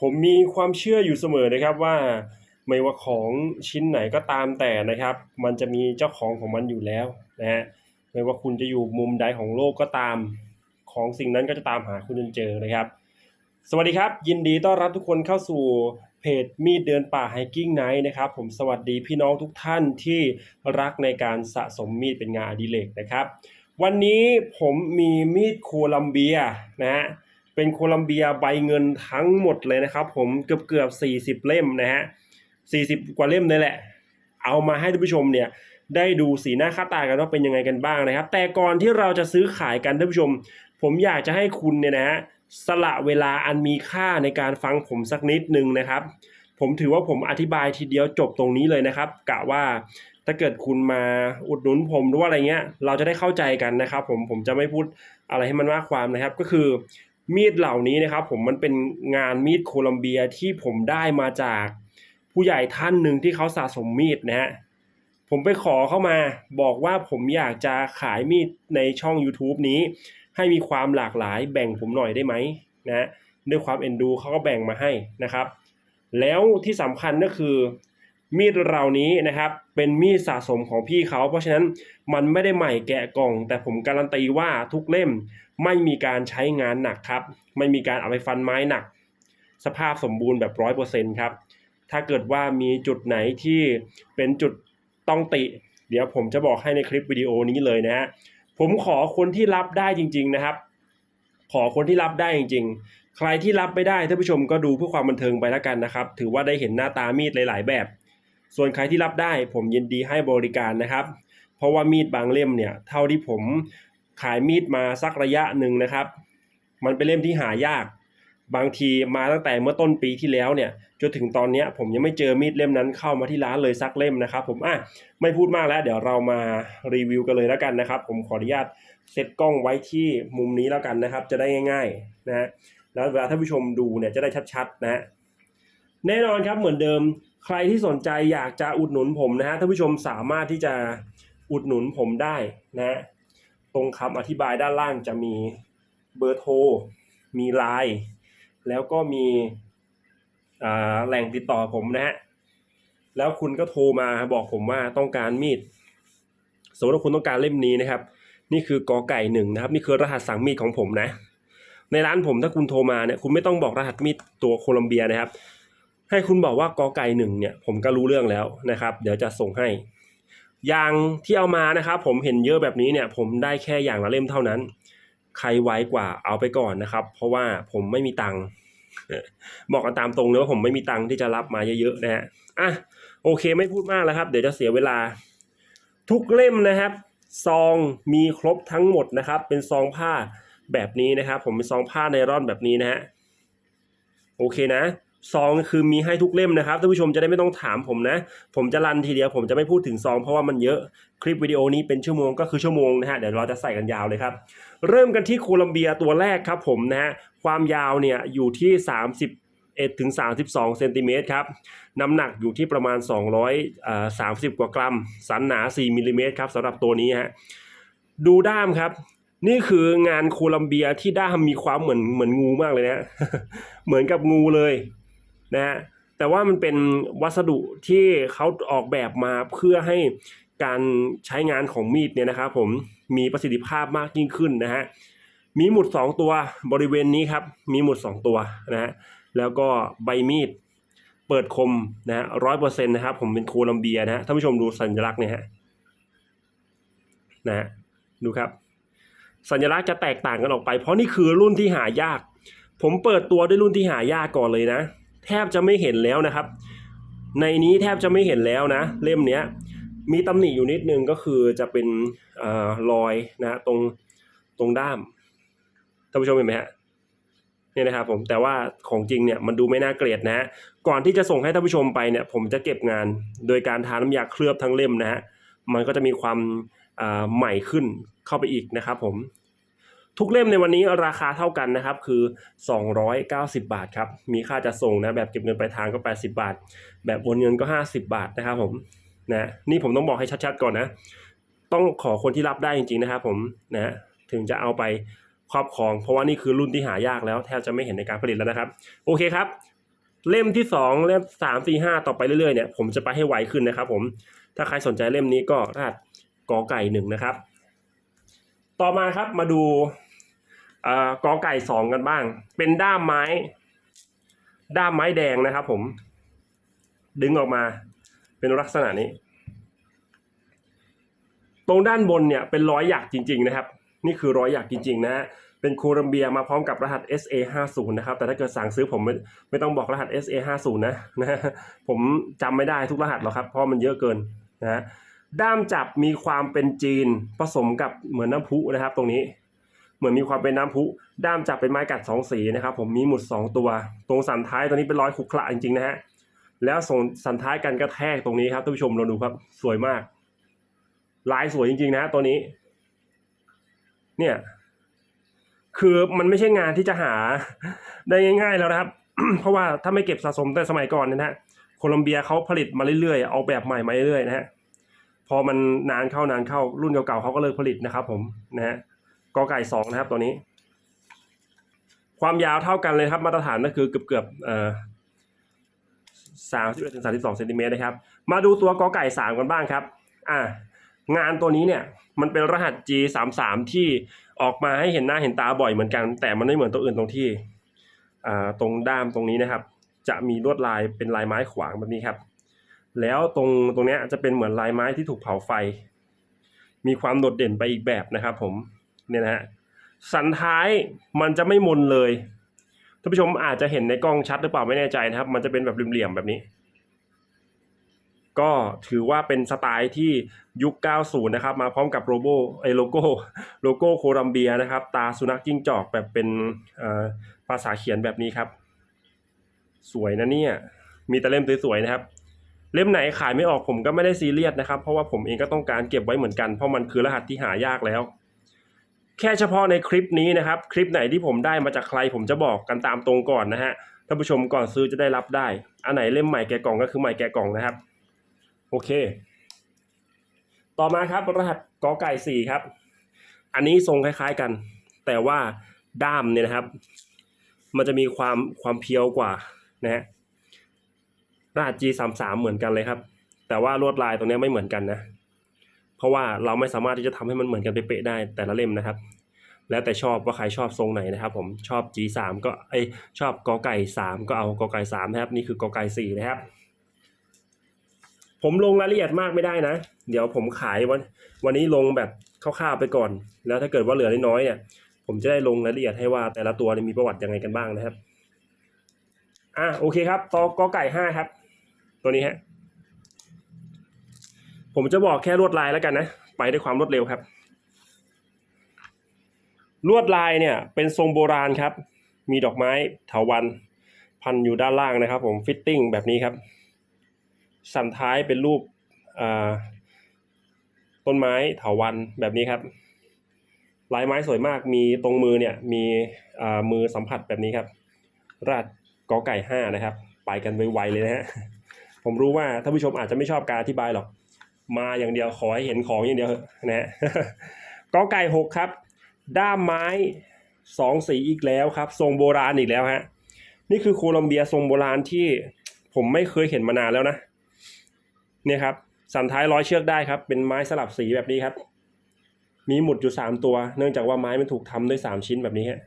ผมมีความเชื่ออยู่เสมอนะครับว่าไม่ว่าของชิ้นไหนก็ตามแต่นะครับ มันจะมีเจ้าของของมันอยู่แล้วนะฮะไม่ว่าคุณจะอยู่มุมใดของโลกก็ตาม ของสิ่งนั้นก็จะตามหาคุณจนเจอนะครับ สวัสดีครับ ยินดีต้อนรับทุกคนเข้าสู่เพจมีดเดินป่าไฮกิ้งไนท์นะครับ ผมสวัสดีพี่น้องทุกท่านที่รักในการสะสมมีดเป็นงานอดิเรกนะครับ วันนี้ผมมีมีดโคลัมเบียนะฮะ เป็นโคลัมเบียใบเงินทั้งหมดเลยนะครับ ผมเกือบเกือบ 40 เล่มนะฮะ40 กว่าเล่มนี่แหละ เอามาให้ท่านผู้ชมเนี่ยได้ดูสีหน้าค่าตากันว่าเป็นยังไงกันบ้างนะครับ แต่ก่อนที่เราจะซื้อขายกันท่านผู้ชม ผมอยากจะให้คุณเนี่ยนะฮะสละเวลาอันมีค่าในการฟังผมสักนิดนึงนะครับ ผมถือว่าผมอธิบายทีเดียวจบตรงนี้เลยนะครับกะว่าถ้าเกิดคุณมาอุดหนุนผมหรือว่าอะไรเงี้ย เราจะได้เข้าใจกันนะครับ ผมผมจะไม่พูดอะไรให้มันมากความนะครับ ก็คือ มีดเหล่านี้นะครับ ผมมันเป็นงานมีดโคลัมเบียที่ผมได้มาจากผู้ใหญ่ท่านหนึ่งที่เขาสะสมมีดนะฮะผมไปขอเข้ามาบอกว่าผมอยากจะขายมีดในช่อง YouTube นี้ ให้มีความหลากหลายแบ่งผมหน่อยได้ไหมนะฮะด้วยความเอ็นดูเขาก็แบ่งมาให้นะครับ แล้วที่สำคัญก็คือมีดเหล่านี้นะครับ เป็นมีดสะสมของพี่เขา เพราะฉะนั้นมันไม่ได้ใหม่แกะกล่อง แต่ผมการันตีว่าทุกเล่มไม่มีการใช้งานหนักครับ ไม่มีการเอาไปฟันไม้หนัก สภาพสมบูรณ์แบบร้อยเปอร์เซ็นต์ครับ ถ้าเกิดว่ามีจุดไหนที่เป็นจุดต้องติ เดี๋ยวผมจะบอกให้ในคลิปวิดีโอนี้เลยนะฮะ ผมขอคนที่รับได้จริง ๆนะครับ ขอคนที่รับได้จริง ๆ ใครที่รับไม่ได้ท่านผู้ชมก็ดูเพื่อความบันเทิงไปแล้วกันนะครับ ถือว่าได้เห็นหน้าตามีดหลาย ๆ แบบ ส่วนใครที่รับได้ผมยินดีให้บริการนะครับ เพราะว่ามีดบางเล่มเนี่ย เท่าที่ผม ขายมีดมาสักระยะหนึ่งนะครับ มันเป็นเล่มที่หายาก บางทีมาตั้งแต่เมื่อต้นปีที่แล้วเนี่ยจนถึงตอนนี้ผมยังไม่เจอมีดเล่มนั้นเข้ามาที่ร้านเลยสักเล่มนะครับ ผมอะไม่พูดมากแล้ว เดี๋ยวเรามารีวิวกันเลยแล้วกันนะครับ ผมขออนุญาตเซตกล้องไว้ที่มุมนี้แล้วกันนะครับ จะได้ง่าย ๆนะฮะแล้วเวลาท่านผู้ชมดูเนี่ยจะได้ชัดๆนะฮะแน่นอนครับเหมือนเดิมใครที่สนใจอยากจะอุดหนุนผมนะฮะท่านผู้ชมสามารถที่จะอุดหนุนผมได้นะฮะ ตรงคำอธิบายด้านล่างจะมีเบอร์โทร มีไลน์แล้วก็มีอ่าแหล่งติดต่อผมนะฮะ แล้วคุณก็โทรมาบอกผมว่าต้องการมีด สมมติว่าคุณต้องการเล่มนี้นะครับ นี่คือกอไก่หนึ่งนะครับ นี่คือรหัสสั่งมีดของผมนะ ในร้านผมถ้าคุณโทรมาเนี่ย คุณไม่ต้องบอกรหัสมีดตัวโคลัมเบียนะครับ ให้คุณบอกว่ากอไก่หนึ่งเนี่ย ผมก็รู้เรื่องแล้วนะครับ เดี๋ยวจะส่งให้ ย่างที่เอามานะครับ ผมเห็นเยอะแบบนี้เนี่ย ผมได้แค่อย่างละเล่มเท่านั้น ใครไว้กว่าเอาไปก่อนนะครับ เพราะว่าผมไม่มีตังค์บอกกันตามตรงเลยว่าผมไม่มีตังค์ที่จะรับมาเยอะๆนะฮะอะโอเคไม่พูดมากแล้วครับ เดี๋ยวจะเสียเวลา ทุกเล่มนะครับซองมีครบทั้งหมดนะครับ เป็นซองผ้าแบบนี้นะครับ ผมเป็นซองผ้าไนร่อนแบบนี้นะฮะโอเคนะ ซองคือมีให้ทุกเล่มนะครับท่านผู้ชมจะได้ไม่ต้องถามผมนะ ผมจะรันทีเดียวผมจะไม่พูดถึงซองเพราะว่ามันเยอะคลิปวิดีโอนี้เป็นชั่วโมงก็คือชั่วโมงนะฮะเดี๋ยวเราจะใส่กันยาวเลยครับ เริ่มกันที่โคลัมเบียตัวแรกครับผมนะฮะความยาวเนี่ยอยู่ที่31ถึง32เซนติเมตรครับ น้ำหนักอยู่ที่ประมาณ200อ่า30 กว่ากรัม สันหนา 4มิลลิเมตรครับสำหรับตัวนี้ฮะ ดูด้ามครับ นี่คืองานโคลัมเบียที่ด้ามมีความเหมือนเหมือนงูมากเลยนะ เหมือนกับงูเลย นะฮะแต่ว่ามันเป็นวัสดุที่เขาออกแบบมาเพื่อให้การใช้งานของมีดเนี่ยนะครับผมมีประสิทธิภาพมากยิ่งขึ้นนะฮะมีหมุด 2 ตัวบริเวณนี้ครับมีหมุด 2 ตัวนะฮะแล้วก็ใบมีดเปิดคมนะฮะร้อยเปอร์เซ็นต์นะครับผมเป็นโคลัมเบียนะฮะท่านผู้ชมดูสัญลักษณ์เนี่ยฮะนะฮะดูครับ สัญลักษณ์จะแตกต่างกันออกไป เพราะนี่คือรุ่นที่หายาก ผมเปิดตัวด้วยรุ่นที่หายากก่อนเลยนะ แทบจะไม่เห็นแล้วนะครับ ในนี้แทบจะไม่เห็นแล้วนะ เล่มเนี้ยมีตำหนิอยู่นิดนึงก็คือจะเป็นอรอยนะตรงตรงด้ามท่านผู้ชมเห็นไหมฮะเนี่ยนะครับผมแต่ว่าของจริงเนี่ยมันดูไม่น่าเกลียดนะฮะก่อนที่จะส่งให้ท่านผู้ชมไปเนี่ยผมจะเก็บงานโดยการทาน้ำยาเคลือบทั้งเล่มนะฮะมันก็จะมีความใหม่ขึ้นเข้าไปอีกนะครับผม ทุกเล่มในวันนี้ราคาเท่ากันนะครับคือ 290 บาทครับ มีค่าจะส่งนะแบบเก็บเงินปลายทางก็ 80 บาท แบบโอนเงินก็ 50 บาทนะครับผมนะนี่ผมต้องบอกให้ชัดๆก่อนนะ ต้องขอคนที่รับได้จริงๆนะครับผมนะถึงจะเอาไปครอบครอง เพราะว่านี่คือรุ่นที่หายากแล้วแทบจะไม่เห็นในการผลิตแล้วนะครับ โอเคครับ เล่มที่สองเล่มสามสี่ห้าต่อไปเรื่อยๆเนี่ยผมจะไปให้ไวขึ้นนะครับผมถ้าใครสนใจเล่มนี้ก็รหัสกอไก่หนึ่งนะครับ ต่อมาครับมาดูอกอไก่สองกันบ้าง เป็นด้ามไม้ ด้ามไม้แดงนะครับ ผม ดึงออกมา เป็นลักษณะนี้ ตรงด้านบนเนี่ยเป็นร้อยหยักจริง ๆ นะครับ นี่คือร้อยหยักจริง ๆ นะฮะเป็นโคลัมเบียมาพร้อมกับรหัส SA 5 0นะครับ แต่ถ้าเกิดสั่งซื้อผมไม่ไม่ต้องบอกรหัส SA 5 0นะนะฮะผมจำไม่ได้ทุกรหัสหรอกครับ เพราะมันเยอะเกินนะฮะ ด้ามจับมีความเป็นจีนผสมกับเหมือนน้ำพุนะครับ ตรงนี้ เหมือนมีความเป็นน้ำพุ ด้ามจับเป็นไม้กัดสองสีนะครับ ผมมีหมุดสองตัว ตรงสันท้ายตัวนี้เป็นรอยขรุขระจริงๆนะฮะแล้วส่งสันท้ายกันกระแทกตรงนี้ครับท่านผู้ชมเราดูครับ สวยมาก ลายสวยจริง ๆ นะฮะตัวนี้ เนี่ย คือมันไม่ใช่งานที่จะหาได้ง่าย ๆแล้วนะครับ เพราะว่าถ้าไม่เก็บสะสมแต่สมัยก่อนนะฮะโคลัมเบียเขาผลิตมาเรื่อยๆเอาแบบใหม่มาเรื่อยๆนะฮะ อมันนานเข้านานเข้ารุ่นเก่าๆเขาก็เลิกผลิตนะครับ ผมนะฮะกอไก่สองนะครับตัวนี้ ความยาวเท่ากันเลยครับ มาตรฐานก็คือเกือบๆเอ่อสามสิบเอ็ดถึงสามสิบสองเซนติเมตรนะครับ มาดูตัวกอไก่สามกันบ้างครับ อ่างานตัวนี้เนี่ยมันเป็นรหัส G สามสามที่ออกมาให้เห็นหน้าเห็นตาบ่อยเหมือนกัน แต่มันไม่เหมือนตัวอื่นตรงที่อ่าตรงด้ามตรงนี้นะครับ จะมีลวดลายเป็นลายไม้ขวางแบบนี้ครับ แล้วตรงตรงเนี้ยจะเป็นเหมือนลายไม้ที่ถูกเผาไฟ มีความโดดเด่นไปอีกแบบนะครับ ผมเนี่ยนะฮะสันท้ายมันจะไม่มนเลยท่านผู้ชมอาจจะเห็นในกล้องชัดหรือเปล่าไม่แน่ใจนะครับ มันจะเป็นแบบเหลี่ยมๆแบบนี้ ก็ถือว่าเป็นสไตล์ที่ยุค 90 นะครับ มาพร้อมกับโลโก้ไอโลโก้โลโก้โคลัมเบียนะครับ ตาสุนัขจิ้งจอกแบบเป็นอ่อภาษาเขียนแบบนี้ครับ สวยนะเนี่ย มีแต่เล่มสวยๆนะครับ เล่มไหนขายไม่ออกผมก็ไม่ได้ซีเรียสนะครับ เพราะว่าผมเองก็ต้องการเก็บไว้เหมือนกัน เพราะมันคือรหัสที่หายากแล้ว แค่เฉพาะในคลิปนี้นะครับ คลิปไหนที่ผมได้มาจากใคร ผมจะบอกกันตามตรงก่อนนะฮะท่านผู้ชมก่อนซื้อจะได้รับได้ อันไหนเล่มใหม่แกะกล่องก็คือใหม่แกะกล่องนะครับ โอเค ต่อมาครับรหัสกอไก่สี่ครับ อันนี้ทรงคล้ายๆกัน แต่ว่าด้ามเนี่ยนะครับ มันจะมีความความเพียวกว่านะฮะ รหัส G 3 3เหมือนกันเลยครับ แต่ว่าลวดลายตรงนี้ไม่เหมือนกันนะ เพราะว่าเราไม่สามารถที่จะทำให้มันเหมือนกันเป๊ะๆได้แต่ละเล่มนะครับ แล้วแต่ชอบว่าใครชอบทรงไหนนะครับผมชอบ G 3ก็ไอชอบกอไก่ 3 ก็เอากอไก่3นะครับนี่คือกอไก่4นะครับ ผมลงรายละเอียดมากไม่ได้นะ เดี๋ยวผมขายวันวันนี้ลงแบบคร่าวๆไปก่อน แล้วถ้าเกิดว่าเหลือน้อยๆเนี่ยผมจะได้ลงรายละเอียดให้ว่าแต่ละตัวมีประวัติยังไงกันบ้างนะครับ อะโอเคครับตอกอไก่ห้าครับ ตัวนี้ฮะ ผมจะบอกแค่ลวดลายแล้วกันนะ ไปด้วยความรวดเร็วครับ ลวดลายเนี่ยเป็นทรงโบราณครับ มีดอกไม้เถาวันพันอยู่ด้านล่างนะครับ ผมฟิตติ้งแบบนี้ครับ สันท้ายเป็นรูปต้นไม้เถาวันแบบนี้ครับ ลายไม้สวยมาก มีตรงมือเนี่ยมีมือสัมผัสแบบนี้ครับราดกอไก่ห้านะครับ ไปกันไวๆเลยนะฮะ ผมรู้ว่าท่านผู้ชมอาจจะไม่ชอบการอธิบายหรอก มาอย่างเดียวขอให้เห็นของอย่างเดียวนะฮะกอไก่หกครับ ด้ามไม้สองสีอีกแล้วครับ ทรงโบราณอีกแล้วฮะนี่คือโคลัมเบียทรงโบราณที่ผมไม่เคยเห็นมานานแล้วนะเนี่ยครับสันท้ายร้อยเชือกได้ครับ เป็นไม้สลับสีแบบนี้ครับ มีหมุดอยู่สามตัว เนื่องจากว่าไม้มันถูกทำด้วยสามชิ้นแบบนี้ฮะ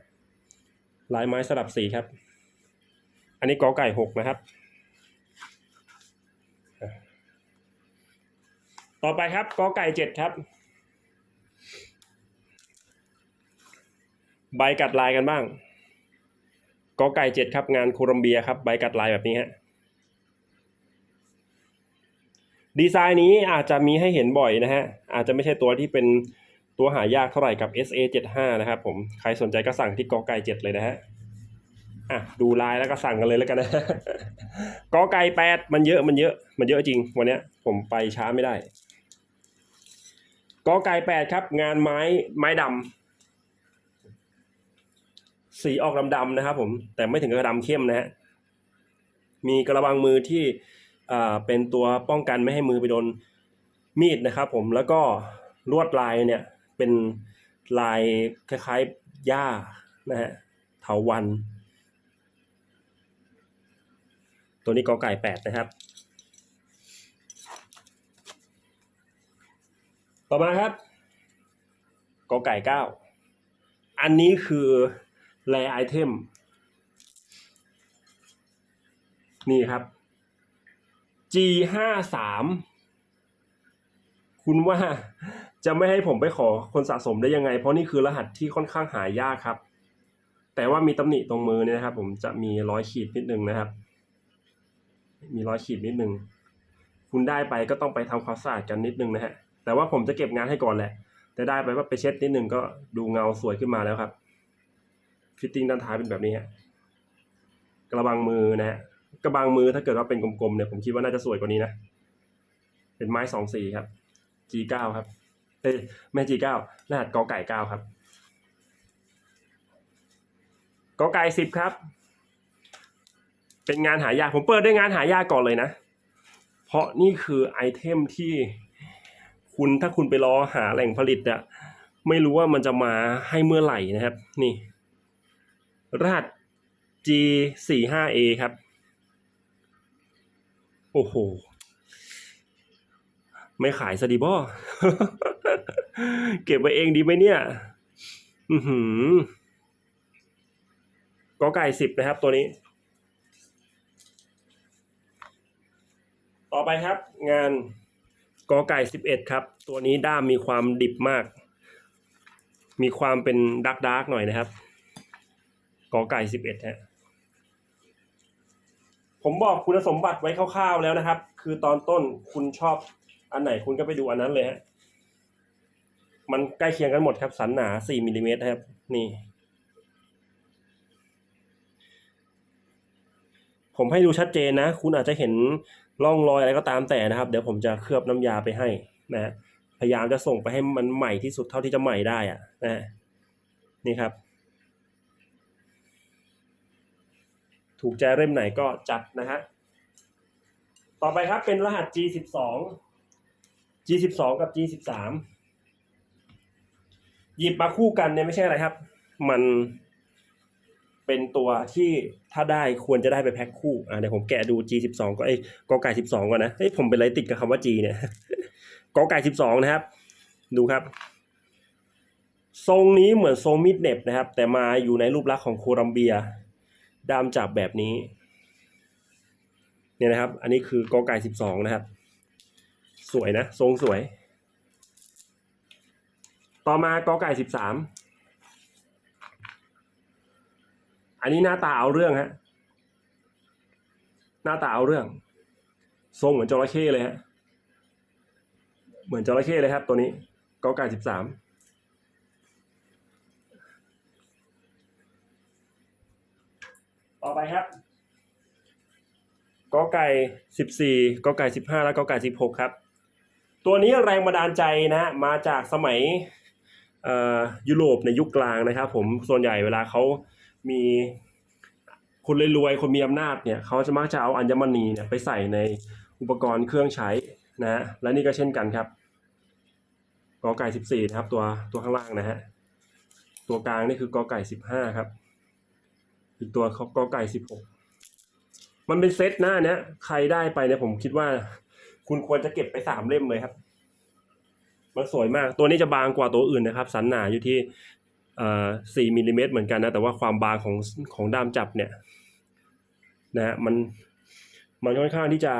ลายไม้สลับสีครับ อันนี้กอไก่หกนะครับ ต่อไปครับกอไก่เจ็ดครับ ใบกัดลายกันบ้างกอไก่เจ็ดครับ งานโคลัมเบียครับ ใบกัดลายแบบนี้ฮะดีไซน์นี้อาจจะมีให้เห็นบ่อยนะฮะ อาจจะไม่ใช่ตัวที่เป็นตัวหายากเท่าไหร่กับ SA 75 นะครับผม ใครสนใจก็สั่งที่กอไก่7เลยนะฮะ อะ ดูลายแล้วก็สั่งกันเลยแล้วกันนะกอไก่8มันเยอะมันเยอะ มันเยอะจริง วันเนี้ยผมไปช้าไม่ได้ กอไก่8ครับ งานไม้ไม้ดำสีออกดำๆนะครับ ผม แต่ไม่ถึงกับดำเข้มนะฮะมีกระบังมือที่อ่าเป็นตัวป้องกันไม่ให้มือไปโดนมีดนะครับ ผมแล้วก็ลวดลายเนี่ยเป็นลายคล้ายๆหญ้านะฮะเถาวัน ตัวนี้กอไก่แปดนะครับ ต่อมาครับกอไก่เก้าอันนี้คือแรไอเทมนี่ครับ G ห้าสามคุณว่าจะไม่ให้ผมไปขอคนสะสมได้ยังไง เพราะนี่คือรหัสที่ค่อนข้างหายากครับ แต่ว่ามีตำหนิตรงมือเนี่ยนะครับ ผมจะมีร้อยขีดนิดนึงนะครับ มีร้อยขีดนิดนึง คุณได้ไปก็ต้องไปทำความสะอาดกันนิดนึงนะฮะ แต่ว่าผมจะเก็บงานให้ก่อนแหละ แต่ได้ไปว่าไปเช็ดนิดนึงก็ดูเงาสวยขึ้นมาแล้วครับ ฟิตติ้งด้านท้ายเป็นแบบนี้ฮะกระบังมือนะฮะกระบังมือถ้าเกิดว่าเป็นกลมๆเนี่ยผมคิดว่าน่าจะสวยกว่านี้นะ เป็นไม้สองสีครับ G9 ครับเอ้ไม่ G9 รหัสกอไก่เก้าครับกอไก่สิบครับ เป็นงานหายากผมเปิดด้วยงานหายากก่อนเลยนะ เพราะนี่คือไอเทมที่ คุณถ้าคุณไปรอหาแหล่งผลิตอะไม่รู้ว่ามันจะมาให้เมื่อไหร่นะครับ นี่ รหัส G 4 5 A ครับ โอ้โห ไม่ขายสดีบอเก็บไว้เองดีไหมเนี่ย อือหือกอไก่สิบนะครับตัวนี้ ต่อไปครับงาน กอไก่สิบเอ็ดครับ ตัวนี้ด้ามมีความดิบมาก มีความเป็นดักดักหน่อยนะครับกอไก่สิบเอ็ดฮะผมบอกคุณสมบัติไว้คร่าวๆแล้วนะครับ คือตอนต้นคุณชอบอันไหนคุณก็ไปดูอันนั้นเลยฮะมันใกล้เคียงกันหมดครับ สันหนา4มิลลิเมตรครับ นี่ ผมให้ดูชัดเจนนะ คุณอาจจะเห็นร่องรอยอะไรก็ตามแต่นะครับ เดี๋ยวผมจะเคลือบน้ำยาไปให้นะฮะพยายามจะส่งไปให้มันใหม่ที่สุดเท่าที่จะใหม่ได้อะนะฮะนี่ครับ ถูกใจเล่มไหนก็จัดนะฮะต่อไปครับเป็นรหัส G12 G12 กับ G13 หยิบมาคู่กันเนี่ยไม่ใช่อะไรครับ มัน เป็นตัวที่ถ้าได้ควรจะได้ไปแพ็คคู่อ่าเดี๋ยวผมแกะดู G12 ก็ไอ้กอไก่12 ก่อนนะเฮ้ยผมเป็นไรติดกับคำว่า G เนี่ยกอไก่12 นะครับ ดูครับ ทรงนี้เหมือนทรงมิดเน็บนะครับ แต่มาอยู่ในรูปลักษณ์ของโคลัมเบียดามจับแบบนี้ เนี่ยนะครับ อันนี้คือกอไก่12 นะครับ สวยนะ ทรงสวย ต่อมากอไก่13 อันนี้หน้าตาเอาเรื่องฮะหน้าตาเอาเรื่อง ทรงเหมือนจระเข้เลยฮะเหมือนจระเข้เลยครับ ตัวนี้กอไก่13ต่อไปครับกอไก่สิบสี่กอไก่สิบห้าและกอไก่สิบหกครับ ตัวนี้แรงบันดาลใจนะฮะมาจากสมัยยุโรปในยุคกลางนะครับ ผมส่วนใหญ่เวลาเขา มีคนรวยๆคนมีอำนาจเนี่ยเขาจะมักจะเอาอัญมณีเนี่ยไปใส่ในอุปกรณ์เครื่องใช้นะฮะและนี่ก็เช่นกันครับกอไก่สิบสี่นะครับตัวตัวข้างล่างนะฮะตัวกลางนี่คือกอไก่สิบห้าครับอีกตัวเขากอไก่สิบหกมันเป็นเซตหน้าเนี้ยใครได้ไปเนี่ยผมคิดว่า คุณควรจะเก็บไปสามเล่มเลยครับ มันสวยมากตัวนี้จะบางกว่าตัวอื่นนะครับ สันหนาอยู่ที่ สี่มิลลิเมตรเหมือนกันนะ แต่ว่าความบางของของด้ามจับเนี่ยนะฮะมันมันค่อนข้างที่จะ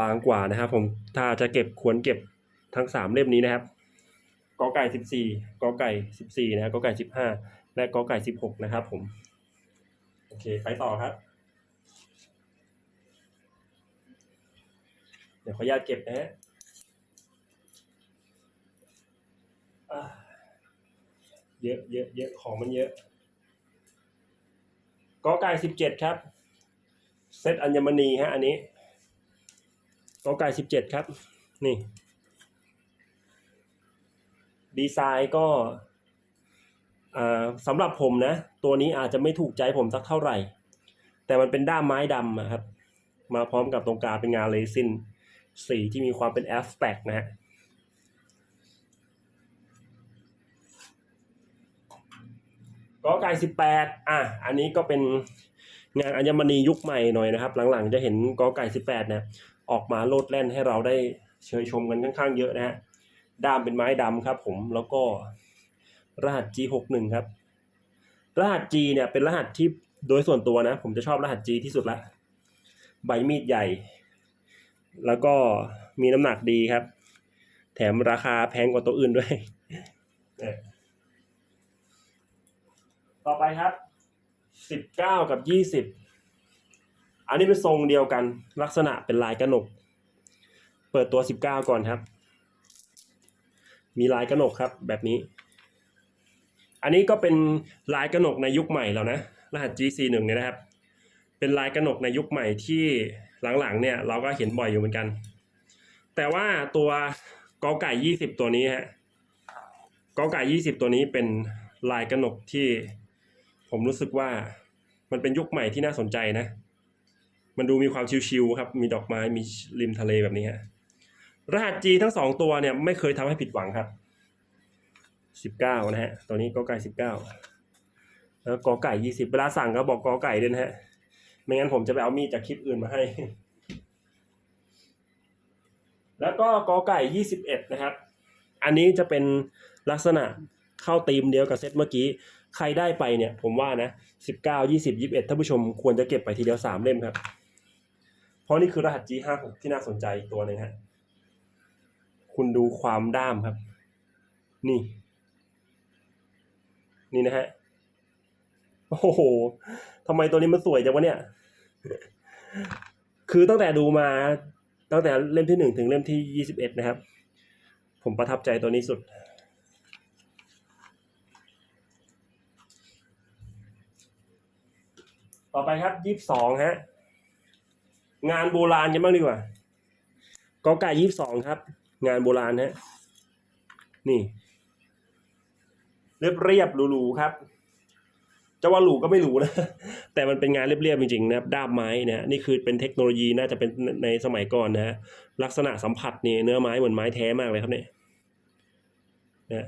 บางกว่านะครับ ผมถ้าจะเก็บควรเก็บทั้งสามเล่มนี้นะครับกอไก่สิบสี่กอไก่สิบสี่นะกอไก่สิบห้าและกอไก่สิบหกนะครับ ผม โอเค ไปต่อครับ เดี๋ยวขออนุญาตเก็บนะฮะ เยอะเยอะเยอะของมันเยอะกอไก่สิบเจ็ดครับ เซตอัญมณีฮะอันนี้กอไก่สิบเจ็ดครับ นี่ ดีไซน์ก็อ่าสำหรับผมนะ ตัวนี้อาจจะไม่ถูกใจผมสักเท่าไหร่ แต่มันเป็นด้ามไม้ดำครับ มาพร้อมกับตรงกลางเป็นงานเรซินสีที่มีความเป็นแอสแ c t นะฮะ กอไก่สิบแปดอะ อันนี้ก็เป็นงานอัญมณียุคใหม่หน่อยนะครับ หลังๆจะเห็นกอไก่สิบแปดเนี่ยออกมาโลดแล่นให้เราได้เชยชมกันค่อนข้างเยอะนะฮะด้ามเป็นไม้ดำครับผมแล้วก็รหัส G61 ครับ รหัส G เนี่ยเป็นรหัสที่โดยส่วนตัวนะ ผมจะชอบรหัส G ที่สุดละใบมีดใหญ่ แล้วก็มีน้ำหนักดีครับ แถมราคาแพงกว่าตัวอื่นด้วยเนี่ย ต่อไปครับสิบเก้ากับยี่สิบอันนี้เป็นทรงเดียวกันลักษณะเป็นลายกระหนก เปิดตัวสิบเก้าก่อนครับ มีลายกระหนกครับแบบนี้ อันนี้ก็เป็นลายกระหนกในยุคใหม่แล้วนะรหัส G41 เนี่ยนะครับ เป็นลายกระหนกในยุคใหม่ที่หลังๆเนี่ยเราก็เห็นบ่อยอยู่เหมือนกัน แต่ว่าตัวกอไก่ยี่สิบตัวนี้ฮะกอไก่ยี่สิบตัวนี้เป็นลายกระหนกที่ ผมรู้สึกว่ามันเป็นยุคใหม่ที่น่าสนใจนะ มันดูมีความชิวๆครับ มีดอกไม้ มีริมทะเลแบบนี้ฮะ รหัส G ทั้งสองตัวเนี่ยไม่เคยทำให้ผิดหวังครับสิบเก้านะฮะตัวนี้กอไก่สิบเก้าแล้วกอไก่ยี่สิบเวลาสั่งก็บอกกอไก่ด้วยนะฮะ ไม่งั้นผมจะไปเอามีดจากคลิปอื่นมาให้ แล้วก็กอไก่ยี่สิบเอ็ดนะครับ อันนี้จะเป็นลักษณะเข้าธีมเดียวกับเซตเมื่อกี้ ใครได้ไปเนี่ย ผมว่านะสิบเก้ายี่สิบยี่สิบเอ็ดท่านผู้ชมควรจะเก็บไปทีเดียวสามเล่มครับ เพราะนี่คือรหัส G ห้าหกที่น่าสนใจตัวหนึงฮะคุณดูความด้ามครับ นี่ นี่นะฮะโอ้โหทำไมตัวนี้มันสวยจังวะเนี่ย คือตั้งแต่ดูมาตั้งแต่เล่มที่หนึ่งถึงเล่มที่ยี่สิบเอ็ดนะครับ ผมประทับใจตัวนี้สุด ต่อไปครับยี่สิบสองฮะ งานโบราณกันบ้างดีกว่ากอไก่ยี่สิบสองครับ งานโบราณฮะ นี่ เรียบเรียบหรูๆครับจะว่าหรูก็ไม่หรูนะ แต่มันเป็นงานเรียบๆจริงๆนะครับด้ามไม้นะฮะนี่คือเป็นเทคโนโลยีน่าจะเป็นในสมัยก่อนนะฮะลักษณะสัมผัสนี่เนื้อไม้เหมือนไม้แท้มากเลยครับเนี่ยนะ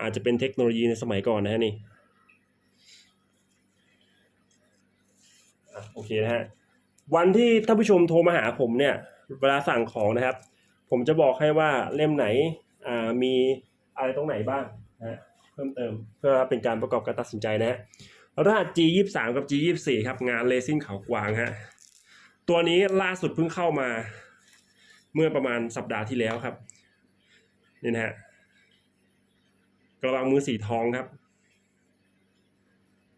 อาจจะเป็นเทคโนโลยีในสมัยก่อนนะฮะนี่ โอเคนะฮะวันที่ท่านผู้ชมโทรมาหาผมเนี่ย เวลาสั่งของนะครับ ผมจะบอกให้ว่าเล่มไหนอ่ามีอะไรตรงไหนบ้างนะฮะเพิ่มเติมเพื่อเป็นการประกอบการตัดสินใจนะฮะรหัส G 2 3กับ G 2 4ครับงานเลซิ่งเขากวางฮะตัวนี้ล่าสุดเพิ่งเข้ามา เมื่อประมาณสัปดาห์ที่แล้วครับนี่นะฮะกระบังมือสีทองครับ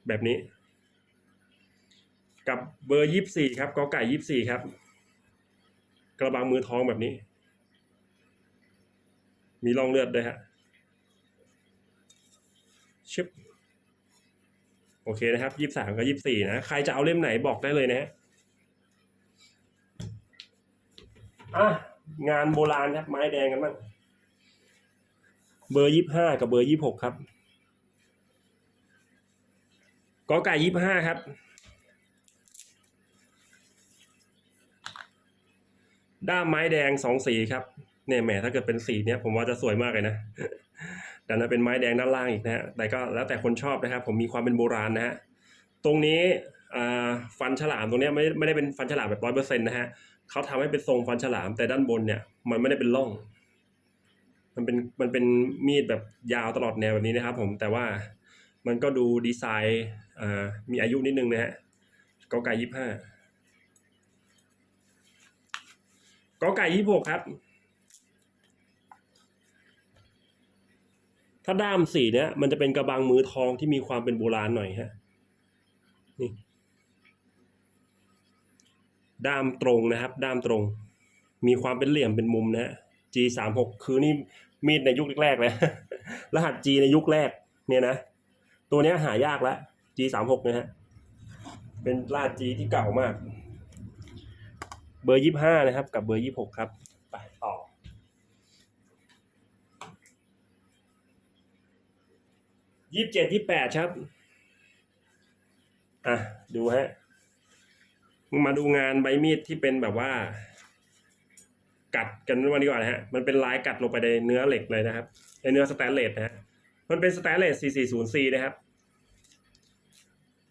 แบบนี้ กับเบอร์ยี่สี่ครับกอไก่ยี่สี่ครับ กระบังมือทองแบบนี้ มีรองเลือดด้วยฮะชึบโอเคนะครับยี่สามกับยี่สี่นะใครจะเอาเล่มไหนบอกได้เลยนะฮะอะงานโบราณครับไม้แดงกันบ้างเบอร์ยี่ห้ากับเบอร์ยี่หกครับกอไก่ยี่ห้าครับ ด้ามไม้แดงสองสีครับเนี่ยแหมถ้าเกิดเป็นสีเนี้ยผมว่าจะสวยมากเลยนะแต่ถ้าเป็นไม้แดงด้านล่างอีกนะฮะแต่ก็แล้วแต่คนชอบนะครับ ผมมีความเป็นโบราณนะฮะตรงนี้อ่าฟันฉลามตรงเนี้ยไม่ไม่ได้เป็นฟันฉลามแบบร้อยเปอร์เซ็นต์นะฮะเขาทำให้เป็นทรงฟันฉลามแต่ด้านบนเนี่ย มันไม่ได้เป็นร่อง มันเป็นมันเป็นมีดแบบยาวตลอดแนวแบบนี้นะครับ ผมแต่ว่ามันก็ดูดีไซน์อ่ามีอายุนิดนึงนะฮะกอไก่ยี่ห้า กอไก่ยี่หกครับ ถ้าด้ามสีเนี้ยมันจะเป็นกระบังมือทองที่มีความเป็นโบราณหน่อยฮะนี่ด้ามตรงนะครับ ด้ามตรง มีความเป็นเหลี่ยมเป็นมุมนะฮะ G สามหกคือนี่มีดในยุคแรกๆเลยรหัส G ในยุคแรก เนี่ยนะ ตัวเนี้ยหายากแล้ว G สามหกนะฮะ เป็นรหัส G ที่เก่ามาก บอร์ยี่ห้านะครับ กับเบอร์ยี่หกครับไปต่อยี่สิบเจ็ดยี่แปดครับอะดูฮะมาดูงานใบมีดที่เป็นแบบว่า กัดกันวันนี้ก่อนนะฮะมันเป็นลายกัดลงไปในเนื้อเหล็กเลยนะครับ ในเนื้อสแตนเลสนะฮะมันเป็นสแตนเลส 440C นะครับ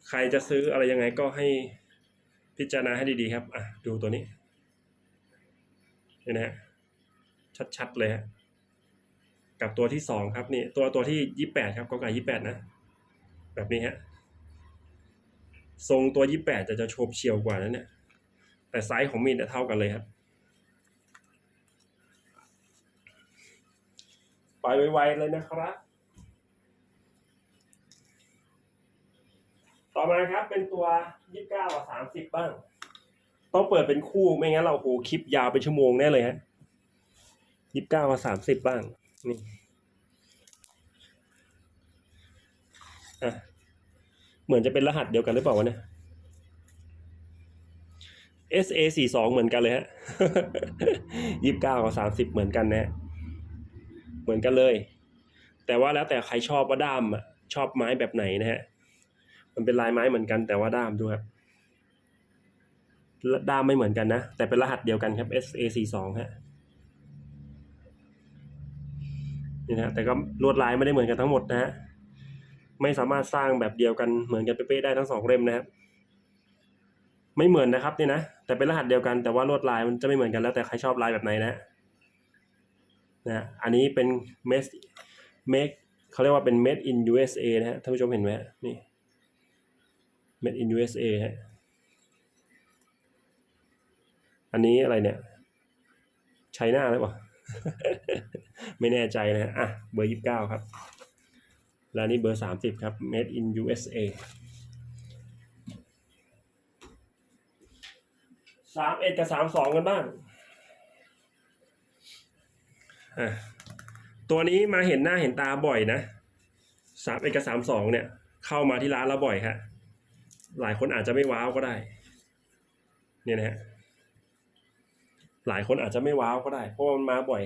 ใครจะซื้ออะไรยังไงก็ให้พิจารณาให้ดีๆครับ อะ ดูตัวนี้ นี่นะฮะชัดๆเลยฮะกับตัวที่สองครับนี่ตัวตัวที่ยี่แปดครับกอไก่ยี่แปดนะ แบบนี้ฮะทรงตัวยี่แปดจะจะโฉบเฉี่ยวกว่านั้นเนี่ย แต่ไซส์ของมีดเนี่ยเท่ากันเลยครับไปไวๆเลยนะครับ ต่อมาครับเป็นตัวยี่สิบเก้ากับสามสิบบ้าง ต้องเปิดเป็นคู่ไม่งั้นเราโหคลิปยาวเป็นชั่วโมงแน่เลยฮะยี่สิบเก้ากับสามสิบบ้างนี่อะเหมือนจะเป็นรหัสเดียวกันหรือเปล่าวะเนี่ย SA สี่สองเหมือนกันเลยฮะยี่สิบเก้ากับสามสิบเหมือนกันนะฮะเหมือนกันเลย แต่ว่าแล้วแต่ใครชอบว่าด้ามอะชอบไม้แบบไหนนะฮะ มันเป็นลายไม้เหมือนกันแต่ว่าด้ามดูครับ ด้ามไม่เหมือนกันนะ แต่เป็นรหัสเดียวกันครับ SA สี่สองฮะนี่นะแต่ก็ลวดลายไม่ได้เหมือนกันทั้งหมดนะฮะไม่สามารถสร้างแบบเดียวกันเหมือนกันเป๊ะๆได้ทั้งสองเล่มนะครับไม่เหมือนนะครับนี่นะแต่เป็นรหัสเดียวกันแต่ว่าลวดลายมันจะไม่เหมือนกันแล้วแต่ใครชอบลายแบบไหนนะฮะนะอันนี้เป็น made make เขาเรียกว่าเป็น made in USA นะฮะท่านผู้ชมเห็นไหมฮะนี่ made in USA ฮะ อันนี้อะไรเนี่ยไชน่าหรือเปล่า ไม่แน่ใจนะอะ เบอร์ยี่สิบเก้าครับ แล้วนี่เบอร์สามสิบครับ made in USA สามเอ็ดกับสามสองกันบ้างอะตัวนี้มาเห็นหน้าเห็นตาบ่อยนะสามเอ็ดกับสามสองเนี่ย เข้ามาที่ร้านเราบ่อยฮะหลายคนอาจจะไม่ว้าวก็ได้ เนี่ยนะฮะ หลายคนอาจจะไม่ว้าวก็ได้ เพราะมันมาบ่อย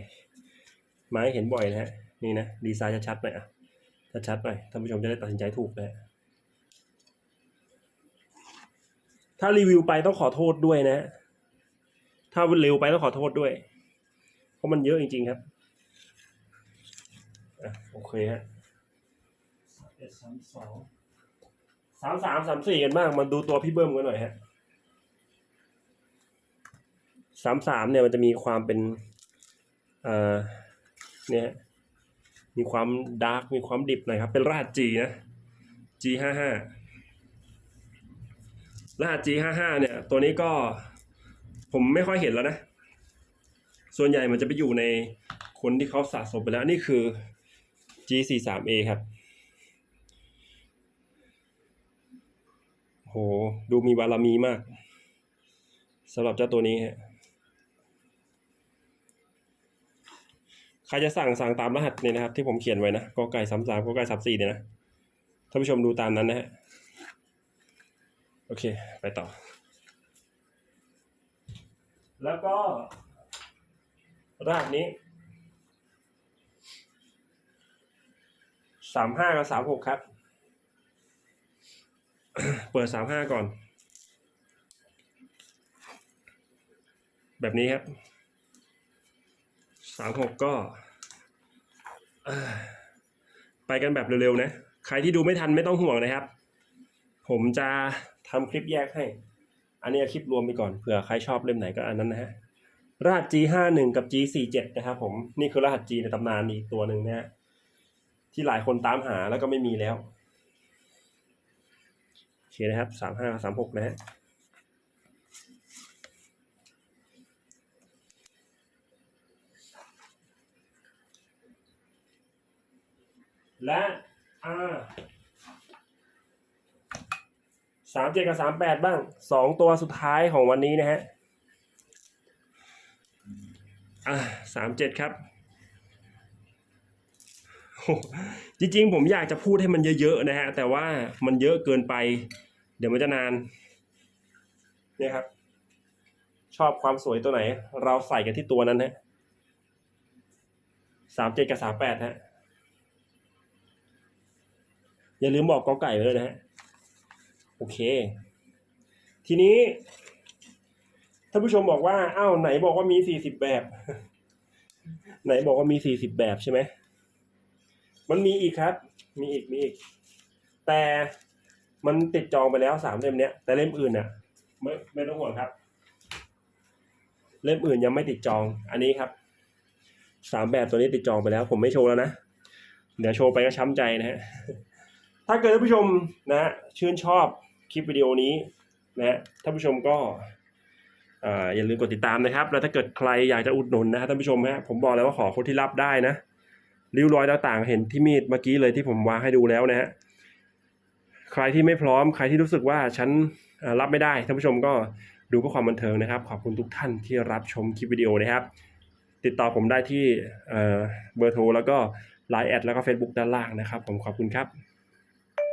มาเห็นบ่อยนะฮะ นี่นะ ดีไซน์ชัดๆหน่อยอะชัดๆหน่อยท่านผู้ชมจะได้ตัดสินใจถูกนะถ้ารีวิวไปต้องขอโทษด้วยนะ ถ้าเร็วไปต้องขอโทษด้วย เพราะมันเยอะจริง ๆครับอโอเคฮะสามสองสามสามสามสี่กันบ้าง มาดูตัวพี่เบิ้มกันหน่อยฮะ สามสามเนี่ยมันจะมีความเป็นเอ่อเนี่ยมีความดาร์กมีความดิบหน่อยครับ เป็นรหัส G นะ G ห้าห้ารหัส G ห้าห้าเนี่ย ตัวนี้ก็ผมไม่ค่อยเห็นแล้วนะ ส่วนใหญ่มันจะไปอยู่ในคนที่เขาสะสมไปแล้วนี่คือ G สี่สาม A ครับโหดูมีบารมีมากสำหรับเจ้าตัวนี้ฮะ ครจะสั่งสั่งตามรหัสเนี่ยนะครับ ที่ผมเขียนไว้นะกอไก่สามสามกอไก่สามสี่เนี่ยนะท่านผู้ชมดูตามนั้นนะฮะโอเค ไปต่อ แล้วก็รหัสนี้สามห้ากับสามหกครับ เปิดสามห้าก่อน แบบนี้ครับ สามหกก็ไปกันแบบเร็วๆนะ ใครที่ดูไม่ทันไม่ต้องห่วงนะครับ ผมจะทำคลิปแยกให้ อันนี้คลิปรวมไปก่อนเผื่อใครชอบเล่มไหนก็อันนั้นนะฮะรหัส G ห้าหนึ่งกับ G สี่เจ็ดนะครับผมนี่คือรหัส G ในตำนานอีกตัวหนึ่งนะฮะที่หลายคนตามหาแล้วก็ไม่มีแล้วโอเคนะครับสามห้าสามหกนะฮะ และอ่าสามเจ็ดกับสามแปดบ้างสองตัวสุดท้ายของวันนี้นะฮะอ่าสามเจ็ดครับจริงๆผมอยากจะพูดให้มันเยอะๆนะฮะ แต่ว่ามันเยอะเกินไป เดี๋ยวมันจะนานเนี่ยครับ ชอบความสวยตัวไหน เราใส่กันที่ตัวนั้นฮะสามเจ็ดกับสามแปดฮะ อย่าลืมบอกกอไก่ไว้เลยนะฮะ โอเค ทีนี้ท่านผู้ชมบอกว่าอ้าวไหนบอกว่ามีสี่สิบแบบ ไหนบอกว่ามีสี่สิบแบบใช่ไหมมันมีอีกครับ มีอีกมีอีก แต่มันติดจองไปแล้วสามเล่มเนี้ย แต่เล่มอื่นเนี่ยไม่ไม่ต้องห่วงครับ เล่มอื่นยังไม่ติดจอง อันนี้ครับสามแบบตัวนี้ติดจองไปแล้ว ผมไม่โชว์แล้วนะ เดี๋ยวโชว์ไปก็ช้ำใจนะฮะ ถ้าเกิดท่านผู้ชมนะฮะชื่นชอบคลิปวิดีโอนี้นะฮะท่านผู้ชมก็ออย่าลืมกดติดตามนะครับ แล้วถ้าเกิดใครอยากจะอุดหนุนนะฮะท่านผู้ชมฮะผมบอกเลยว่าขอคนที่รับได้นะริ้วรอยต่างๆเห็นที่มีดเมื่อกี้เลยที่ผมวางให้ดูแล้วนะฮะใครที่ไม่พร้อมใครที่รู้สึกว่าฉันรับไม่ได้ท่านผู้ชมก็ดูเพื่อความบันเทิงนะครับ ขอบคุณทุกท่านที่รับชมคลิปวิดีโอนะครับ ติดต่อผมได้ที่เบอร์โทรแล้วก็ Line แอดแล้วก็ Facebook ด้านล่างนะครับ ผมขอบคุณครับ